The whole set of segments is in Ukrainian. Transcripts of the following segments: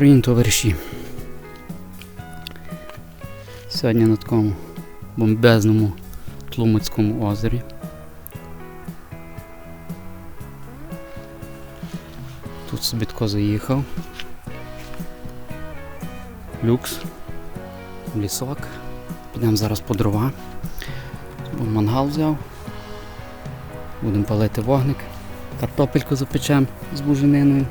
Україні товариші. Сьогодні на такому бомбезному Тлумацькому озері. Тут собі тако заїхав. Люкс. Лісок. Підемо зараз по дрова. Мангал взяв. Будемо палити вогник. Картопельку запечемо з бужениною.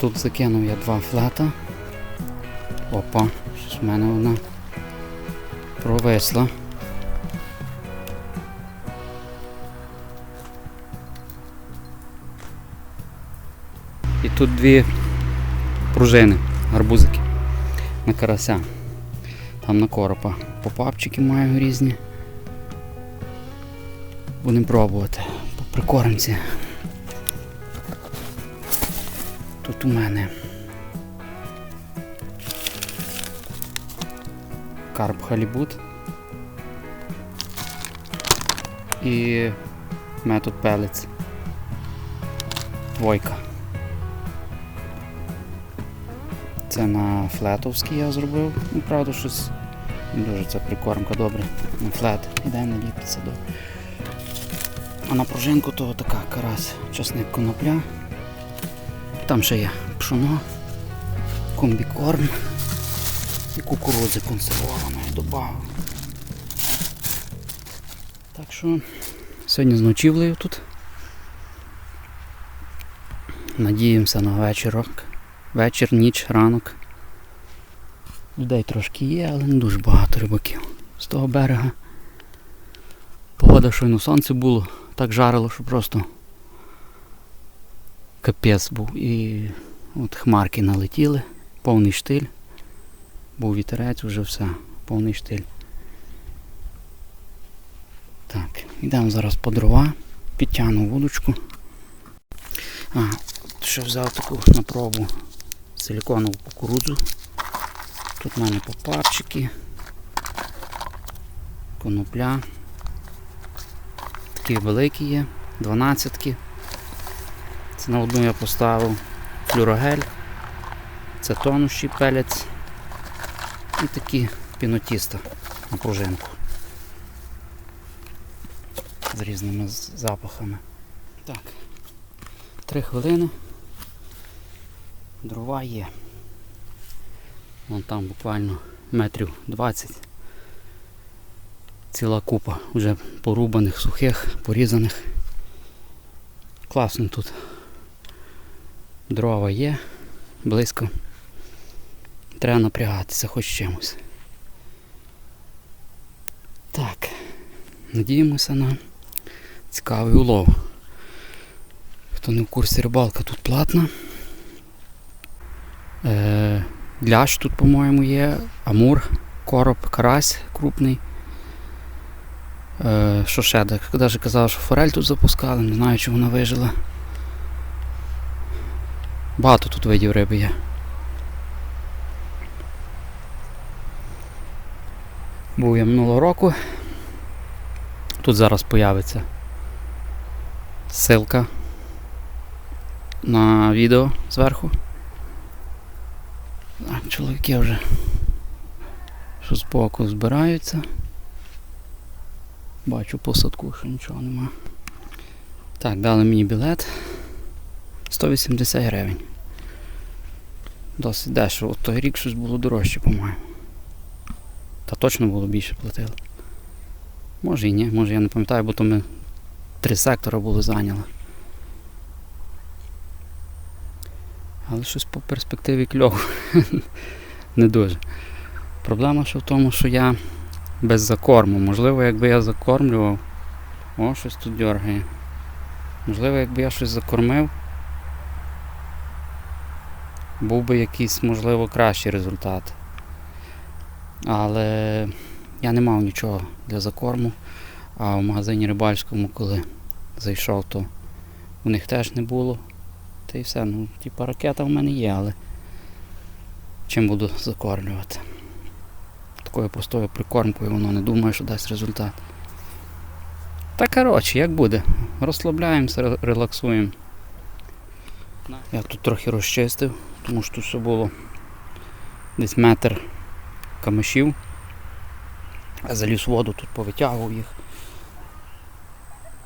Тут закинув я два флета. Опа, щось в мене вона провисла. І тут дві пружини, гарбузики на карася. Там на коропа. Попапчики маю різні. Будемо пробувати. По прикормці. Тут у мене карп халібут і метод пелець. Двойка. Це на флетовський я зробив. Ну, правда, щось дуже це прикормка добре. На флет іде не ліпиться добре. А на пружинку то така карась, часник конопля. Там ще є пшоно, комбікорм і кукурудзи консервованої додав. Так що сьогодні з ночівлею тут. Надіємося на вечірок. Вечір, ніч, ранок. Людей трошки є, але не дуже багато рибаків. З того берега. Погода щойно сонце було, так жарило, що просто капець був. І от хмарки налетіли, повний штиль. Був вітерець, вже все, повний штиль. Так, йдемо зараз по дрова, підтягну вудочку. А, ще взяв таку на пробу силіконову кукурудзу. Тут в мене попарчики, конопля. Такі великі є, дванадцятки. Це на одну я поставив флюрогель, це тонущий пелець і такі пінотіста на пружинку з різними запахами. Так, три хвилини. Дрова є. Вон там буквально метрів 20. Ціла купа вже порубаних, сухих, порізаних. Класно тут. Дрова є, близько. Треба напрягатися хоч чимось. Так. Надіємося на цікавий улов. Хто не в курсі рибалка тут платна. Е, лящ тут, по-моєму, є, амур, короб, карась крупний. Е, що ще? Так, Навіть казав, що форель тут запускали, не знаю, чи вона вижила. Багато тут видів риби є. Був я минулого року. Тут зараз появиться ссылка на відео зверху. Так, чоловіки вже що збоку збираються. Бачу по садку, що нічого нема. Так, дали мені білет. 180 гривень. Досить дешево. От той рік щось було дорожче, по-моєму. Та точно було більше платили. Може і ні, може я не пам'ятаю, бо то ми три сектора були зайняли. Але щось по перспективі кльово. не дуже. Проблема ще в тому, що я без закорму. Можливо, якби я закормлював. О, щось тут дергає. Можливо, якби я щось закормив, був би якийсь, можливо, кращий результат. Але я не мав нічого для закорму. А в магазині рибальському, коли зайшов, то у них теж не було. Та й все. Ну, типа ракета в мене є, але чим буду закормлювати? Такою простою прикормкою воно не думаю, що дасть результат. Та коротше, як буде. Розслабляємося, релаксуємо. Я тут трохи розчистив, тому що тут все було десь метр камишів. Я заліз воду, тут повитягував їх.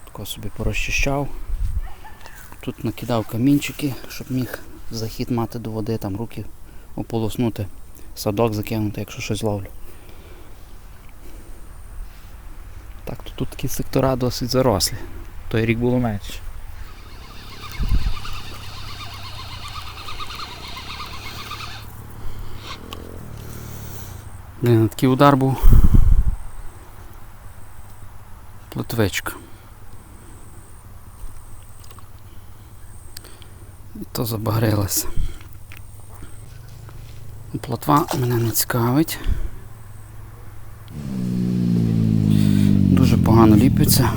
Тако собі порозчищав. Тут накидав камінчики, щоб міг захід мати до води, там руки ополоснути, садок закинути, якщо щось ловлю. Так, то тут такі сектора досить зарослі. Той рік було менше. Блін, такий удар був. Плотвичка. І то забагрилося. Плотва мене не цікавить. Дуже погано ліпиться.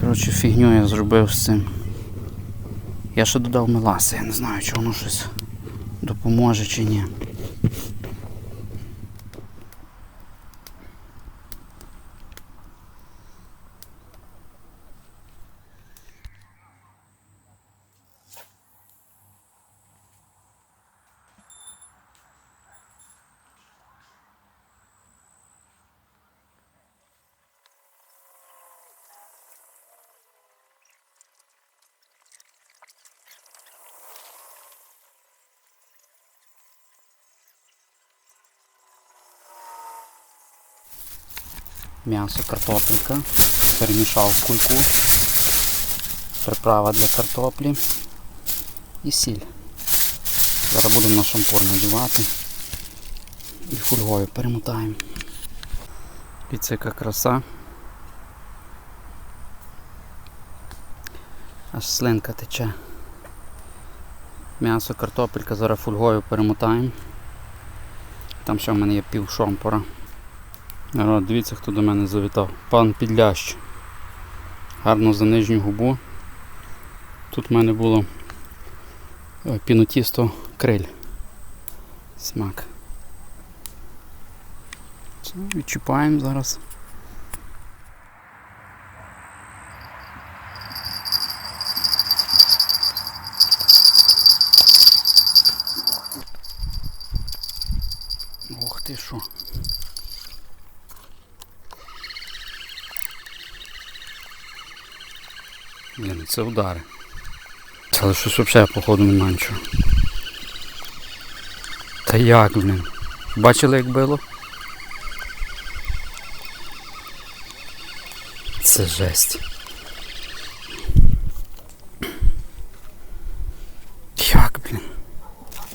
Коротше, фігню я зробив з цим. Я ще додав меласи, я не знаю, чи воно щось допоможе чи ні. М'ясо, картопелька. Перемішав кульку. Приправа для картоплі і сіль. Зараз будемо на шампур надівати і фольгою перемотаємо. Дивіться, яка краса. Аж слинка тече. М'ясо, картопелька, зараз фольгою перемотаємо. Там ще в мене є пів шомпора. Народ, дивіться, хто до мене завітав. Пан Підлящ. Гарно за нижню губу. Тут в мене було е, пінотісто криль. Смак. Відчіпаємо зараз. Це удари. Але щось взагалі походу нема нічого. Та як, блін? Бачили як було? Це жесть. Як, блін?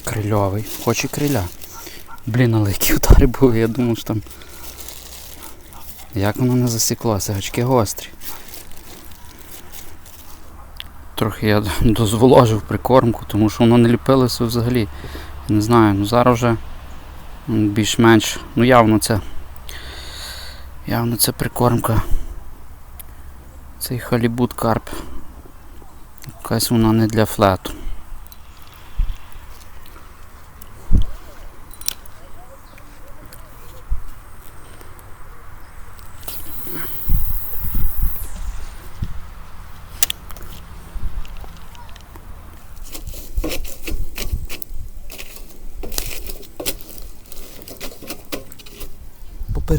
Крильовий. Хоче криля. Блін, але які удари були, я думав, що там. Як воно не засіклося, гачки гострі. Трохи я дозволожив прикормку, тому що воно не ліпилося взагалі. Не знаю, ну зараз вже більш-менш, ну явно це. Явно це прикормка. Цей халібут карп. Якась вона не для флету.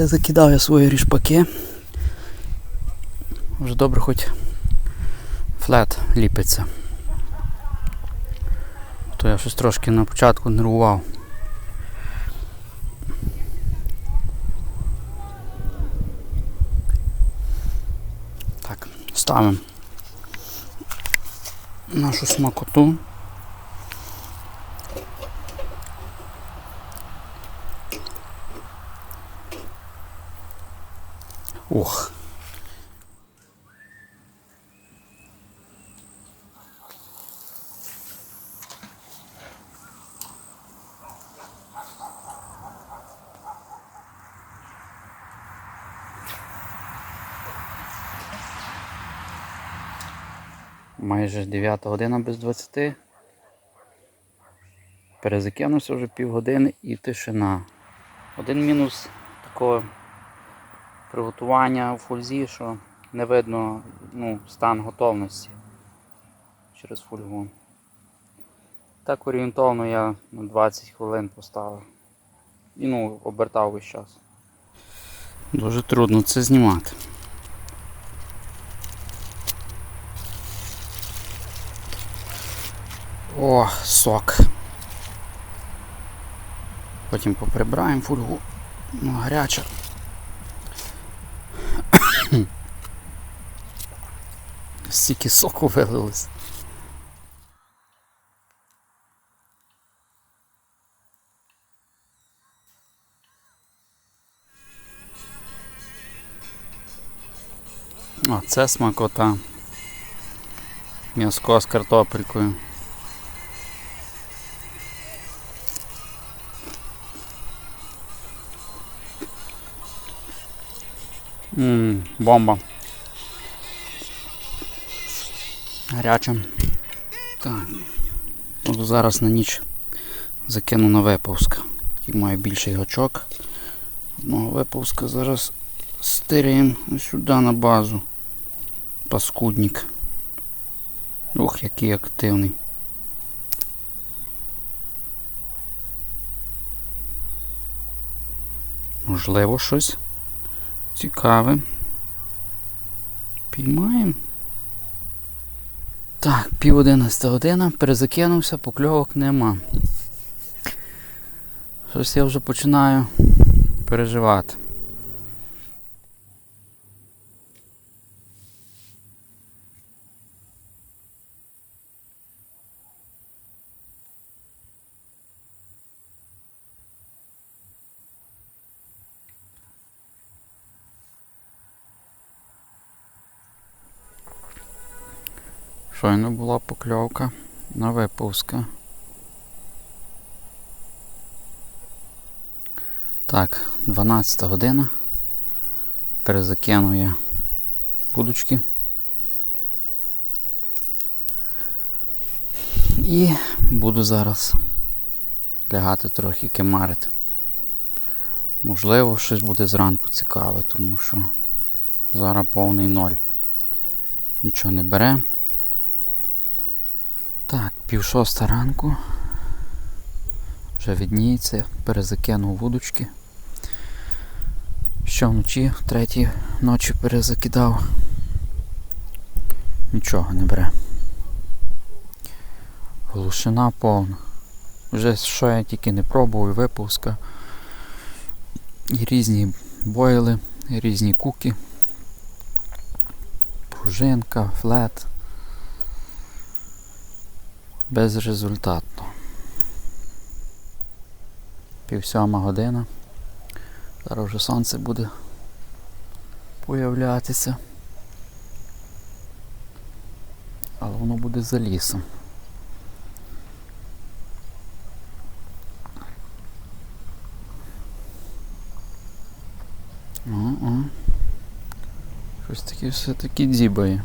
Поперезакидав я свої рішпаки. Вже добре хоч флет ліпиться. То я щось трошки на початку нервував. Так, ставимо нашу смакоту. Ух. Майже 9 година без 20. Перезакинувся вже півгодини і тишина. Один мінус такого приготування у фользі, що не видно ну, стан готовності. через фольгу. Так орієнтовно я на 20 хвилин поставив. І ну, обертав весь час. Дуже трудно це знімати. О, сок. Потім поприбираємо фольгу. Ну, гаряча. Стільки соку вилилось. О, це смакота. М'язко з картопелькою. Бомба. Гаряча. Так. Буду зараз на ніч закину на виповзка. Такий має більший гачок. Одного виповзка зараз стиряємо сюди на базу. Паскудник. Ох, який активний. Можливо, щось цікаве. Піймаємо. Так, пів одинадцята година, перезакинувся, покльовок нема. Щось я вже починаю переживати. Щойно була покльовка на випуска. Так, 12 година. Перезакину будочки. І буду зараз лягати трохи кемарити. Можливо, щось буде зранку цікаве, тому що зараз повний ноль. Нічого не бере. Так, пів шоста ранку. Вже відніється, перезакинув вудочки. Ще вночі, в третій ночі перезакидав. Нічого не бере. Глушина повна. Вже що я тільки не пробував, випуска. І різні бойли, і різні куки. Пружинка, флет безрезультатно. Пів сьома година. Зараз вже сонце буде появлятися. Але воно буде за лісом. О-о. Щось таке все-таки дзібає.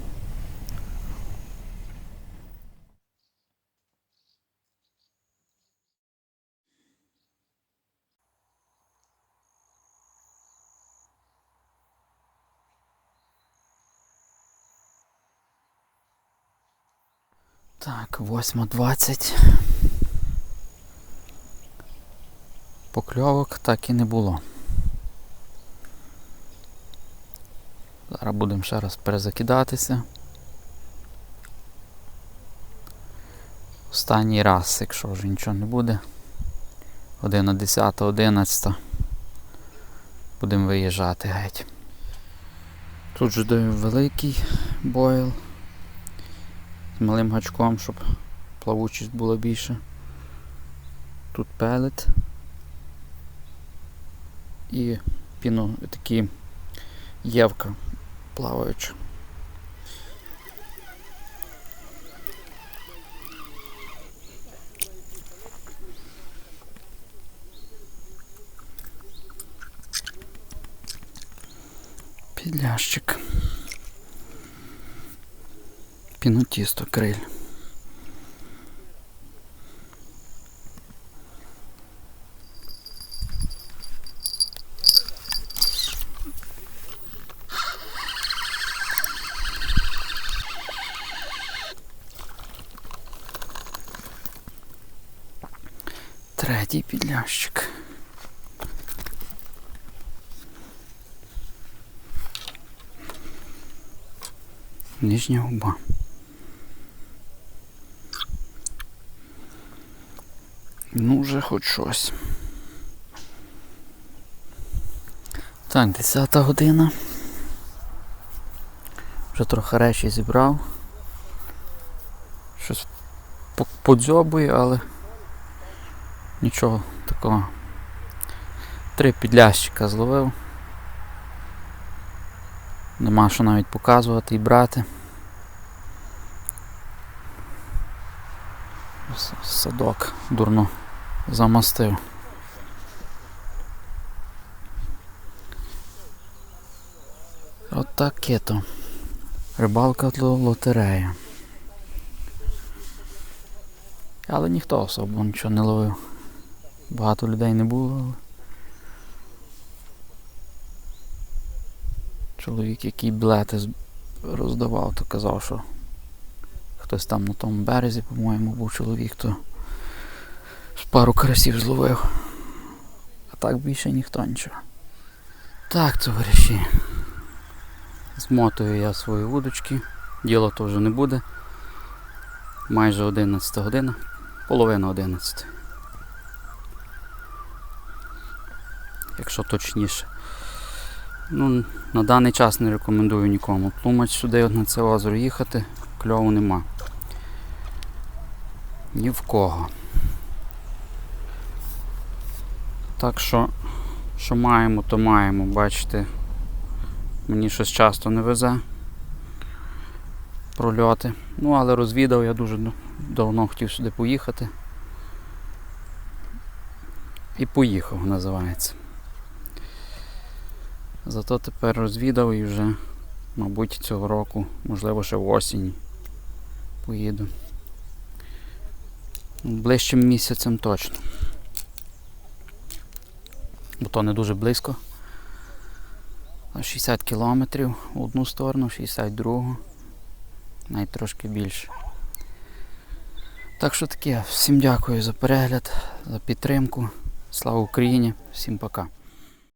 Так, 8.20. Покльовок так і не було. Зараз будемо ще раз перезакидатися. Останній раз, якщо вже нічого не буде. Година 10, 11. Будемо виїжджати геть. Тут же великий бойл малим гачком, щоб плавучість була більше. Тут пелет і піно такі євка плаваюча. Підлящик. спину тесту крыль. Третій підлящик. Нижня губа. Ну, вже хоч щось. Так, 10 година. Вже трохи речі зібрав. Щось по- подзьобує, але нічого такого. Три підлящика зловив. Нема що навіть показувати і брати. Садок дурно замастив. От таке то. Рибалка ло- лотерея. Але ніхто особо нічого не ловив. Багато людей не було. Але... Чоловік, який білети з- роздавав, то казав, що хтось там на тому березі, по-моєму, був чоловік, то пару карасів зловив. А так більше ніхто нічого. Так, товариші. Змотую я свої вудочки. Діло то вже не буде. Майже 11 година. Половина 11. Якщо точніше. Ну, на даний час не рекомендую нікому. Тлумач сюди на це озеро їхати, кльову нема. Ні в кого. Так що, що маємо, то маємо, бачите. Мені щось часто не везе прольоти. Ну, але розвідав, я дуже давно хотів сюди поїхати. І поїхав, називається. Зато тепер розвідав і вже, мабуть, цього року, можливо, ще в осінь поїду. Ближчим місяцем точно. Бо то не дуже близько. 60 кілометрів в одну сторону, 62. Навіть трошки більше. Так що таке, всім дякую за перегляд, за підтримку. Слава Україні, всім пока.